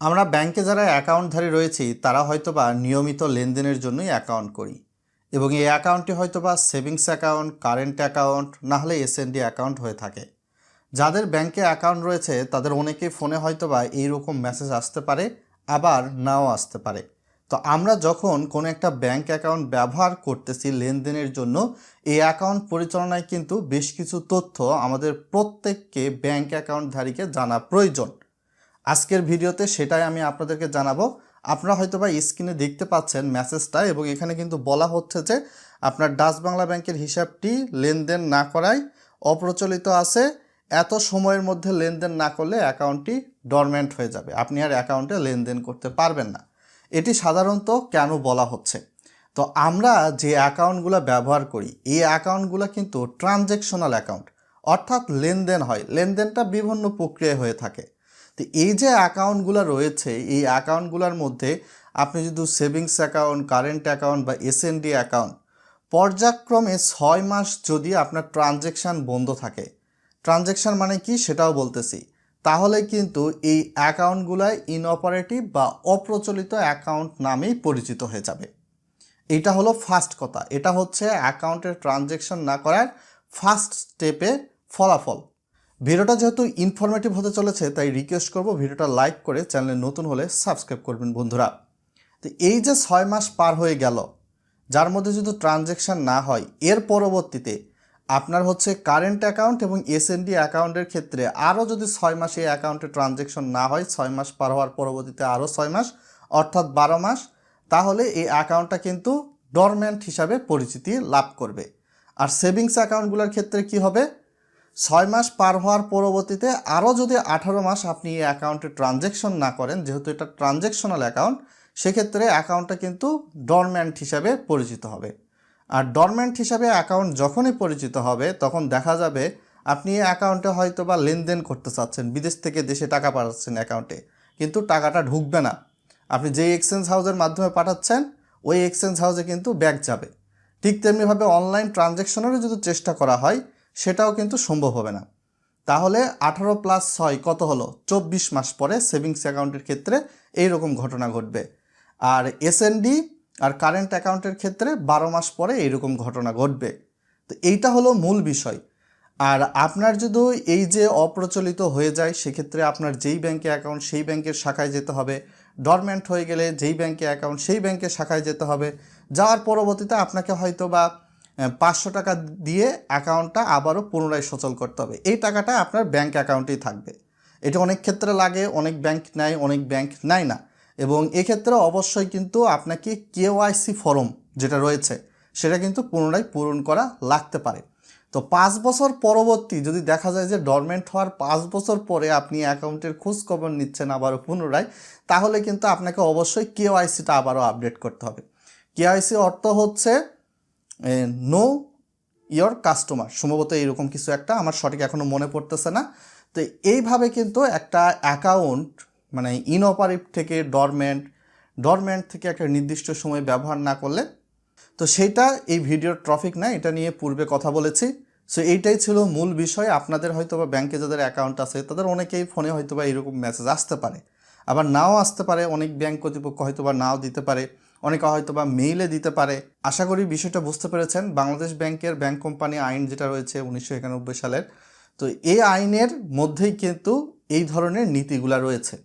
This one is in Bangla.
আমরা ব্যাংকে যারা অ্যাকাউন্টধারী রয়েছি, তারা হয়তো বা নিয়মিত লেনদেনের জন্যই অ্যাকাউন্ট করি। এবং এই অ্যাকাউন্টটি হয়তো বা সেভিংস অ্যাকাউন্ট, কারেন্ট অ্যাকাউন্ট, না হলে এসএনডি অ্যাকাউন্ট হয়ে থাকে। যাদের ব্যাংকে অ্যাকাউন্ট রয়েছে, তাদের অনেকেই ফোনে হয়তো বা এইরকম মেসেজ আসতে পারে, আবার নাও আসতে পারে। তো আমরা যখন কোনো একটা ব্যাংক অ্যাকাউন্ট ব্যবহার করতেছি লেনদেনের জন্য, এই অ্যাকাউন্ট পরিচালনায় কিন্তু বেশ কিছু তথ্য আমাদের প্রত্যেককে ব্যাংক অ্যাকাউন্টধারীকে জানা প্রয়োজন। আজকের ভিডিওতে সেটাই আমি আপনাদেরকে জানাব। আপনারা হয়তো বা স্ক্রিনে দেখতে পাচ্ছেন মেসেজটা এবং এখানে কিন্তু বলা হচ্ছে যে আপনার ডাচ বাংলা ব্যাংকের হিসাবটি লেনদেন না করায় অপ্রচলিত আছে। এত সময়ের মধ্যে লেনদেন না করলে অ্যাকাউন্টটি ডরমেন্ট হয়ে যাবে। আপনি আর অ্যাকাউন্টে লেনদেন করতে পারবেন না। এটি সাধারণত কেন বলা হচ্ছে? তো আমরা যে অ্যাকাউন্টগুলো ব্যবহার করি, এই অ্যাকাউন্টগুলো কিন্তু ট্রানজ্যাকশনাল অ্যাকাউন্ট অর্থাৎ লেনদেন হয়। লেনদেনটা বিভিন্ন প্রক্রিয়ায় হয়ে থাকে। তো এই যে অ্যাকাউন্টগুলো রয়েছে, এই অ্যাকাউন্টগুলোর মধ্যে আপনি যদি সেভিংস অ্যাকাউন্ট, কারেন্ট অ্যাকাউন্ট বা এসএনডি অ্যাকাউন্ট, পর্যায়ক্রমে ছয় মাস যদি আপনার ট্রানজ্যাকশান বন্ধ থাকে ট্রানজ্যাকশান মানে কি সেটাও বলতেছি, তাহলে কিন্তু এই অ্যাকাউন্টগুলাই ইনঅপারেটিভ বা অপ্রচলিত অ্যাকাউন্ট নামেই পরিচিত হয়ে যাবে। এটা হলো ফার্স্ট কথা, এটা হচ্ছে অ্যাকাউন্টের ট্রানজ্যাকশন না করার ফার্স্ট স্টেপে ফলাফল। ভিডিওটা যেহেতু ইনফরমেটিভ হতে চলেছে, তাই রিকোয়েস্ট করব ভিডিওটা লাইক করে চ্যানেলে নতুন হলে সাবস্ক্রাইব করবেন বন্ধুরা। তো এই যে ছয় মাস পার হয়ে গেল, যার মধ্যে যদি ট্রানজ্যাকশান না হয়, এর পরবর্তীতে আপনার হচ্ছে কারেন্ট অ্যাকাউন্ট এবং এসএনডি অ্যাকাউন্টের ক্ষেত্রে আরও যদি ছয় মাস এই অ্যাকাউন্টে ট্রানজ্যাকশন না হয়, ছয় মাস পার হওয়ার পরবর্তীতে আরও ছয় মাস, অর্থাৎ বারো মাস, তাহলে এই অ্যাকাউন্টটা কিন্তু ডরমেন্ট হিসাবে পরিচিতি লাভ করবে। আর সেভিংস অ্যাকাউন্টগুলোর ক্ষেত্রে কি হবে? ছয় মাস পার হওয়ার পরবর্তীতে আরও যদি আঠারো মাস আপনি এই অ্যাকাউন্টে ট্রানজ্যাকশন না করেন, যেহেতু এটা ট্রানজ্যাকশনাল অ্যাকাউন্ট, সেক্ষেত্রে অ্যাকাউন্টটা কিন্তু ডরম্যান্ট হিসাবে পরিচিত হবে। আর ডরম্যান্ট হিসাবে অ্যাকাউন্ট যখনই পরিচিত হবে, তখন দেখা যাবে আপনি এই অ্যাকাউন্টে হয়তো বা লেনদেন করতে চাচ্ছেন, বিদেশ থেকে দেশে টাকা পাঠাচ্ছেন অ্যাকাউন্টে। কিন্তু টাকাটা ঢুকবে না। আপনি যেই এক্সচেঞ্জ হাউসের মাধ্যমে পাঠাচ্ছেন, ওই এক্সচেঞ্জ হাউসে কিন্তু ব্যাক যাবে। ঠিক তেমনিভাবে অনলাইন ট্রানজ্যাকশনেরও যদি চেষ্টা করা হয় সেটাও কিন্তু সম্ভব হবে না। তাহলে আঠারো প্লাস ছয় কত হলো? চব্বিশ মাস পরে সেভিংস অ্যাকাউন্টের ক্ষেত্রে এই রকম ঘটনা ঘটবে। আর এসএনডি আর কারেন্ট অ্যাকাউন্টের ক্ষেত্রে বারো মাস পরে এইরকম ঘটনা ঘটবে। তো এইটা হলো মূল বিষয়। আর আপনার যদি এই যে অপ্রচলিত হয়ে যায়, সেক্ষেত্রে আপনার যেই ব্যাংকে অ্যাকাউন্ট সেই ব্যাংকের শাখায় যেতে হবে। ডরমেন্ট হয়ে গেলে যেই ব্যাংকে অ্যাকাউন্ট সেই ব্যাংকের শাখায় যেতে হবে। যাওয়ার পরবর্তীতে আপনাকে হয়তো বা পাঁচশো টাকা দিয়ে অ্যাকাউন্টটা আবারও পুনরায় সচল করতে হবে। এই টাকাটা আপনার ব্যাংক অ্যাকাউন্টেই থাকবে। এটা অনেক ক্ষেত্রে লাগে, অনেক ব্যাংক নেয়, অনেক ব্যাংক নেয় না। এবং এক্ষেত্রে অবশ্যই কিন্তু আপনাকে কেওয়াইসি ফর্ম যেটা রয়েছে, সেটা কিন্তু পুনরায় পূরণ করা লাগতে পারে। তো পাঁচ বছর পরবর্তী যদি দেখা যায় যে ডরমেন্ট হওয়ার পাঁচ বছর পরে আপনি অ্যাকাউন্টের খোঁজ খবর নিচ্ছেন আবারও পুনরায়, তাহলে কিন্তু আপনাকে অবশ্যই কেওয়াইসিটা আবারও আপডেট করতে হবে। কেওয়াইসি অর্থ হচ্ছে নো ইয়োর কাস্টমার সম্ভবত এইরকম কিছু একটা আমার সঠিক এখনও মনে পড়তেছে না। তো এইভাবে কিন্তু একটা অ্যাকাউন্ট মানে ইনঅপারেটিভ থেকে ডরমেন্ট ডরমেন্ট থেকে একটা নির্দিষ্ট সময় ব্যবহার না করলে, তো সেইটা এই ভিডিওর ট্রফিক না, এটা নিয়ে পূর্বে কথা বলেছি। সো এইটাই ছিল মূল বিষয়। আপনাদের হয়তো বা ব্যাংকে যাদের অ্যাকাউন্ট আছে, তাদের অনেকেই ফোনে হয়তো বা এরকম মেসেজ আসতে পারে। আবার নাও আসতে পারে, অনেক ব্যাংক কর্তৃপক্ষ হয়তো বা নাও দিতে পারে। অনেকে হয়তো বা মেইলে দিতে পারে। আশা করি বিষয়টা বুঝতে পেরেছেন। বাংলাদেশ ব্যাংকের ব্যাংক কোম্পানি আইন যেটা রয়েছে উনিশশো একানব্বই সালের। তো এই আইনের মধ্যেই কিন্তু এই ধরনের নীতিগুলা রয়েছে।